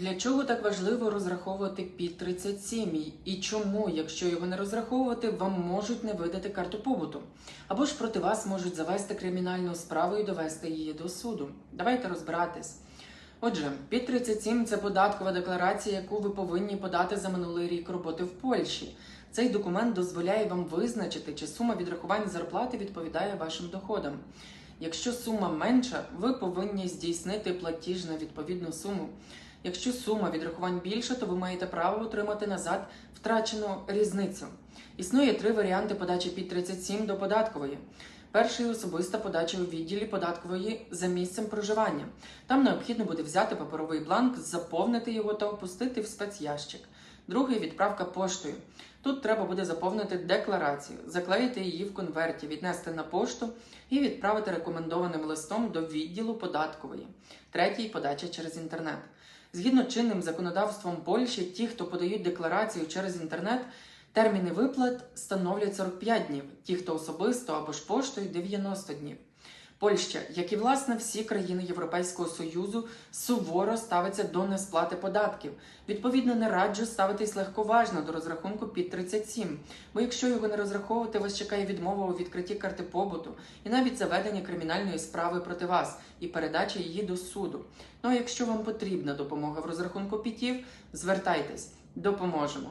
Для чого так важливо розраховувати під 37 і чому, якщо його не розраховувати, вам можуть не видати карту побуту? Або ж проти вас можуть завести кримінальну справу і довести її до суду? Давайте розбиратись. Отже, під 37 – це податкова декларація, яку ви повинні подати за минулий рік роботи в Польщі. Цей документ дозволяє вам визначити, чи сума відрахувань зарплати відповідає вашим доходам. Якщо сума менша, ви повинні здійснити платіж на відповідну суму. Якщо сума відрахувань більша, то ви маєте право отримати назад втрачену різницю. Існує три варіанти подачі під 37 до податкової. Перший особиста подача у відділі податкової за місцем проживання. Там необхідно буде взяти паперовий бланк, заповнити його та опустити в спецящик. Другий відправка поштою. Тут треба буде заповнити декларацію, заклеїти її в конверті, віднести на пошту і відправити рекомендованим листом до відділу податкової. Третій подача через інтернет. Згідно чинним законодавством Польщі, ті, хто подають декларацію через інтернет, терміни виплат становлять 45 днів, ті, хто особисто або ж поштою 90 днів. Польща, як і власне всі країни Європейського Союзу, суворо ставиться до несплати податків. Відповідно, не раджу ставитись легковажно до розрахунку під 37, бо якщо його не розраховувати, вас чекає відмова у відкритті карти побуту і навіть заведення кримінальної справи проти вас і передача її до суду. Ну а якщо вам потрібна допомога в розрахунку пітів, звертайтесь, допоможемо.